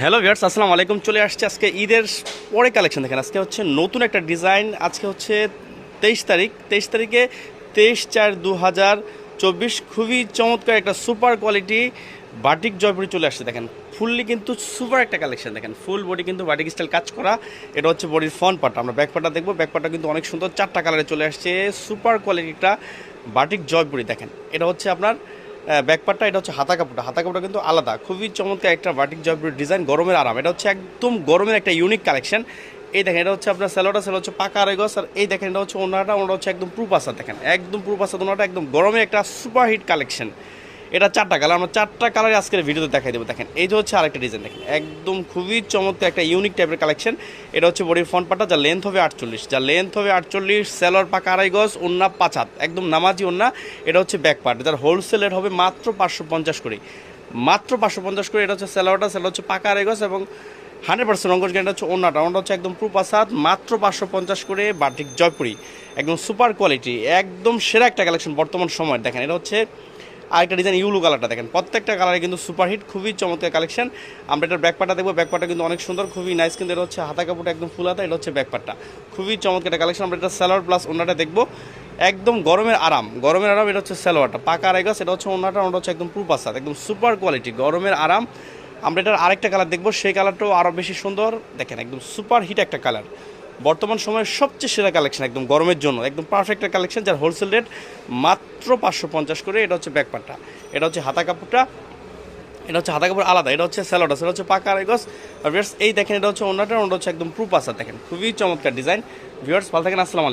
Hello viewers আসসালামু আলাইকুম। চলে আসছে আজকে ঈদের পরে কালেকশন দেখেন। আজকে হচ্ছে নতুন একটা ডিজাইন আজকে হচ্ছে তেইশ তারিখ। তেইশ তারিখে তেইশ চার দু হাজার চব্বিশ খুবই চমৎকার একটা সুপার কোয়ালিটি বাটিক জয়পুরি চলে আসছে দেখেন। ফুললি কিন্তু সুপার একটা কালেকশন দেখেন। ফুল বডি কিন্তু বাটিক স্টাইল কাজ করা। এটা হচ্ছে বডির ফ্রন্ট পার্টটা আমরা ব্যাক পার্টটা দেখব। ব্যাক পার্টটা কিন্তু অনেক সুন্দর। চারটা কালারে চলে আসছে। সুপার কোয়ালিটিটা বাটিক জয়পুরি দেখেন। এটা হচ্ছে আপনার ব্যাকপারটা এটা হচ্ছে হাতা কাপড়টা। হাতা কাপড়টা কিন্তু আলাদা। খুবই চমৎকার একটা বাটিক জয়পুরের ডিজাইন গরমের আরাম। এটা হচ্ছে একদম গরমের একটা ইউনিক কালেকশন এই দেখেন, এটা হচ্ছে আপনার স্যালোটা স্যালো হচ্ছে পাকা আরেগস আর এই দেখেন, এটা হচ্ছে ওনারটা ওনাটা হচ্ছে একদম প্রুপাসা দেখেন, একদম প্রুপাসা ওনারটা একদম গরমের একটা সুপারহিট কালেকশন এটা চারটা কালার আমরা চারটা কালারে আজকের ভিডিওতে দেখাই দেবো। দেখেন, এই যে হচ্ছে আরেকটা ডিজাইন দেখেন, একদম খুবই চমৎকার একটা ইউনিক টাইপের কালেকশন এটা হচ্ছে বডির ফ্রন্ট পার্টটা যা লেন্থ হবে আটচল্লিশ। যা লেন্থ হবে আটচল্লিশ সেলর পাকা আড়াই গজ পাঁচ একদম নামাজি ওন্না এটা হচ্ছে ব্যাক পার্ট যার হোলসেল রেট হবে মাত্র পাঁচশো পঞ্চাশ করে। মাত্র পাঁচশো পঞ্চাশ করে এটা হচ্ছে সেলোয়ারটা সেলোয়ার হচ্ছে পাকা আড়াই গজ এবং হান্ড্রেড পার্সেন্ট অঙ্কজ গ্যান্ড হচ্ছে ওনাটা ওনাটা হচ্ছে একদম প্রুপ আসাদ মাত্র পাঁচশো পঞ্চাশ করে বাটিক জয়পুরি। একদম সুপার কোয়ালিটি একদম সেরা একটা কালেকশন বর্তমান সময় দেখেন, এটা হচ্ছে আরেকটা ডিজাইন ইউলু কালারটা দেখেন। প্রত্যেকটা কালারে কিন্তু সুপারহিট খুবই চমৎকার কালেকশন আমরা এটার ব্যাকপাটা দেখব। ব্যাকপাটা কিন্তু অনেক সুন্দর, খুবই নাইস কিন্তু এটা হচ্ছে হাতা কাপড়টা একদম ফুল হাতা, এটা হচ্ছে ব্যাকপাটটা খুবই চমৎকার একটা কালেকশন আমরা এটা স্যালোয়ার প্লাস ওনাটা দেখব। একদম গরমের আরাম গরমের আরাম এটা হচ্ছে স্যালোয়ারটা পাকা আড়াই গাছ এটা হচ্ছে ওনাটা ওনাটা হচ্ছে একদম প্রুপাসাদ একদম সুপার কোয়ালিটি গরমের আরাম। আমরা এটার আরেকটা কালার দেখব, সেই কালারটাও আরও বেশি সুন্দর। দেখেন, একদম সুপার হিট একটা কালার বর্তমান সময়ের সবচেয়ে সেরা কালেকশন একদম গরমের জন্য, একদম পারফেক্ট কালেকশন যার হোলসেল রেট মাত্র পাঁচশো পঞ্চাশ করে, এটা হচ্ছে ব্যাকপারটা এটা হচ্ছে হাতা কাপড়টা, এটা হচ্ছে হাতা কাপড় আলাদা, এটা হচ্ছে স্যালোডা এটা হচ্ছে পাকা আরেগস আর ভিউয়ার্স এই দেখেন, এটা হচ্ছে অন্যটা ওনাটা হচ্ছে একদম প্রুপ আসা দেখেন। খুবই চমৎকার ডিজাইন ভিউয়ার্স ভালো থাকেন আলাইকুম।